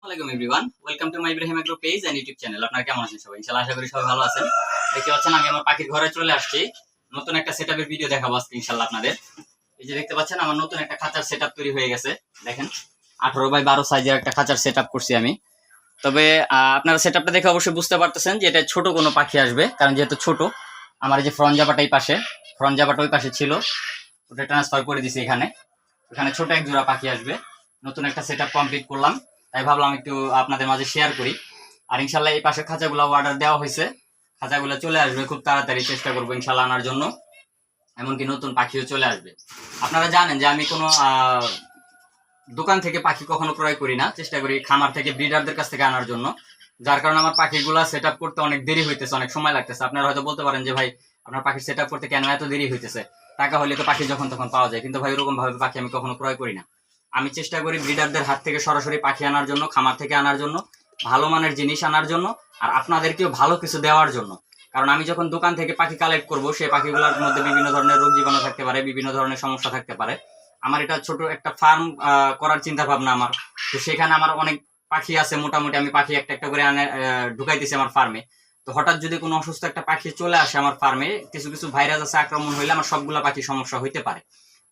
আসসালামাইকুম everyone welcome to my Ibrahim agro page and YouTube channel আপনারা কেমন আছেন সবাই? ইনশাআল্লাহ আশা করি সবাই ভালো আছেন। দেখতে পাচ্ছেন, আমি আমার পাখির ঘরে চলে আসছি। নতুন একটা সেটআপের ভিডিও দেখাবো আজকে ইনশাআল্লাহ আপনাদের। এই যে দেখতে পাচ্ছেন, আমার নতুন একটা খাঁচার সেটআপ তৈরি হয়ে গেছে। দেখেন, আঠারো বাই বারো সাইজের একটা খাঁচার সেটআপ করছি আমি। তবে আপনারা সেটআপটা দেখে অবশ্যই বুঝতে পারতেছেন যে এটা ছোট কোনো পাখি আসবে, কারণ যেহেতু ছোট, আমার এই যে ফ্রন্ট জাবাটা এই পাশে ফ্রন্ট জাবাটা ওই পাশে ছিল, ওটা ট্রান্সফার করে দিছি এখানে। এখানে ছোট এক জোড়া পাখি আসবে। নতুন একটা সেটআপ কমপ্লিট করলাম। তাই ভাবলাম একটু আপনাদের মাঝে শেয়ার করি। আর ইনশাল্লাহ এই পাশে খাঁচাগুলো অর্ডার দেওয়া হয়েছে। খাঁচাগুলো চলে আসবে, খুব তাড়াতাড়ি চেষ্টা করব ইনশাল্লাহ আনার জন্য। এমনকি নতুন পাখিও চলে আসবে। আপনারা জানেন যে আমি কোনো দোকান থেকে পাখি কখনো ক্রয় করি না। চেষ্টা করি খামার থেকে ব্রিডারদের কাছ থেকে আনার জন্য। যার কারণে আমার পাখিগুলো সেট আপ করতে অনেক দেরি হইতেছে, অনেক সময় লাগতেছে। আপনারা হয়তো বলতে পারেন যে, ভাই, আপনার পাখি সেট করতে কেন এত দেরি হইতেছে? টাকা হলে তো পাখি যখন তখন পাওয়া যায়। কিন্তু ভাই ওরকম ভাবে পাখি আমি কখনো ক্রয় করি না। আমি চেষ্টা করি ব্রিডারদের হাত থেকে সরাসরি পাখি আনার জন্য, খামার থেকে আনার জন্য, ভালো মানের জিনিস আনার জন্য আর আপনাদেরকেও ভালো কিছু দেওয়ার জন্য। কারণ আমি যখন দোকান থেকে পাখি কালেক্ট করব, সেই পাখিগুলোর মধ্যে বিভিন্ন ধরনের রোগ জীবাণু থাকতে পারে, বিভিন্ন ধরনের সমস্যা থাকতে পারে। আমার এটা ছোট একটা ফার্ম করার চিন্তা ভাবনা আমার। তো সেখানে আমার অনেক পাখি আছে, মোটামুটি আমি পাখি একটা একটা করে আনে ঢুকাইতেছি আমার ফার্মে তো হঠাৎ যদি কোনো অসুস্থ একটা পাখি চলে আসে আমার ফার্মে কিছু কিছু ভাইরাস আছে, আক্রমণ হইলে আমার সবগুলা পাখি সমস্যা হইতে পারে।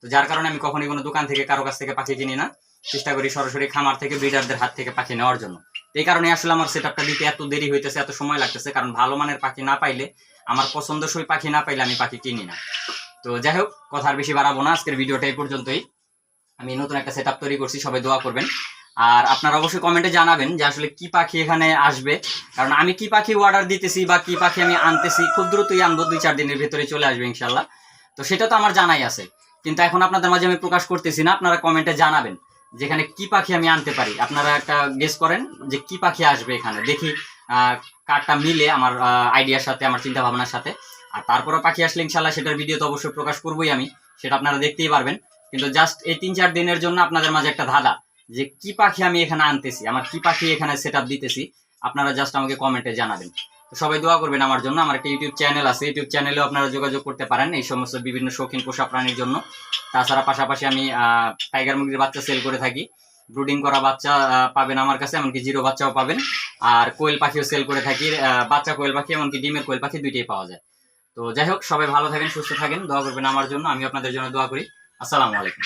তো যার কারণে আমি কখনোই কোনো দোকান থেকে কারও কাছ থেকে পাখি কিনি না। চেষ্টা করি সরাসরি খামার থেকে ব্রিডারদের হাত থেকে পাখি নেওয়ার জন্য। এই কারণে আসলে আমার সেটআপটা দিতে এত দেরি হইতেছে, এত সময় লাগতেছে, কারণ ভালো মানের পাখি না পাইলে, আমার পছন্দসই পাখি না পাইলে আমি পাখি কিনি না। তো যাই হোক, কথা বেশি বাড়াবো না, আজকের ভিডিওটা এই পর্যন্তই। আমি নতুন একটা সেটআপ তৈরি করছি, সবাই দোয়া করবেন। আর আপনারা অবশ্যই কমেন্টে জানাবেন যে আসলে কি পাখি এখানে আসবে। কারণ আমি কি পাখি অর্ডার দিতেছি বা কি পাখি আমি আনতেছি, খুব দ্রুতই আনব, দুই চার দিনের ভিতরে চলে আসবে ইনশাল্লাহ তো সেটা তো আমার জানাই আছে। কিন্তু এখন আপনাদের মাঝে আমি প্রকাশ করতেছি না, আপনারা কমেন্টে জানাবেন যেখানে কি পাখি আমি আনতে পারি। আপনারা একটা গেস করেন যে কি পাখি আসবে এখানে। দেখি কারটা মিলে আমার আইডিয়ার সাথে, আমার চিন্তা ভাবনার সাথে। আর তারপরে পাখি আসলে ইনশাল্লাহ সেটার ভিডিও তো অবশ্যই প্রকাশ করবোই আমি, সেটা আপনারা দেখতেই পারবেন। কিন্তু জাস্ট এই তিন চার দিনের জন্য আপনাদের মাঝে একটা ধাঁধা যে কি পাখি আমি এখানে আনতেছি, আমার কি পাখি এখানে সেট দিতেছি, আপনারা জাস্ট আমাকে কমেন্টে জানাবেন। সবাই দোয়া করবেন আমার জন্য। আমার একটা ইউটিউব চ্যানেল আছে। ইউটিউব চ্যানেলেও আপনারা যোগাযোগ করতে পারেন এই সমস্ত বিভিন্ন শৌখিন পোষা প্রাণীর জন্য। তাছাড়া পাশাপাশি আমি টাইগার মুরগির বাচ্চা সেল করে থাকি। ব্রুডিং করা বাচ্চা পাবেন আমার কাছে, এমনকি জিরো বাচ্চাও পাবেন। আর কোয়েল পাখিও সেল করে থাকি। বাচ্চা কোয়েল পাখি, এমনকি ডিমের কোয়েল পাখি দুইটাই পাওয়া যায়। তো যাই হোক, সবাই ভালো থাকেন, সুস্থ থাকেন, দোয়া করবেন আমার জন্য। আমি আপনাদের জন্য দোয়া করি। আসসালামু আলাইকুম।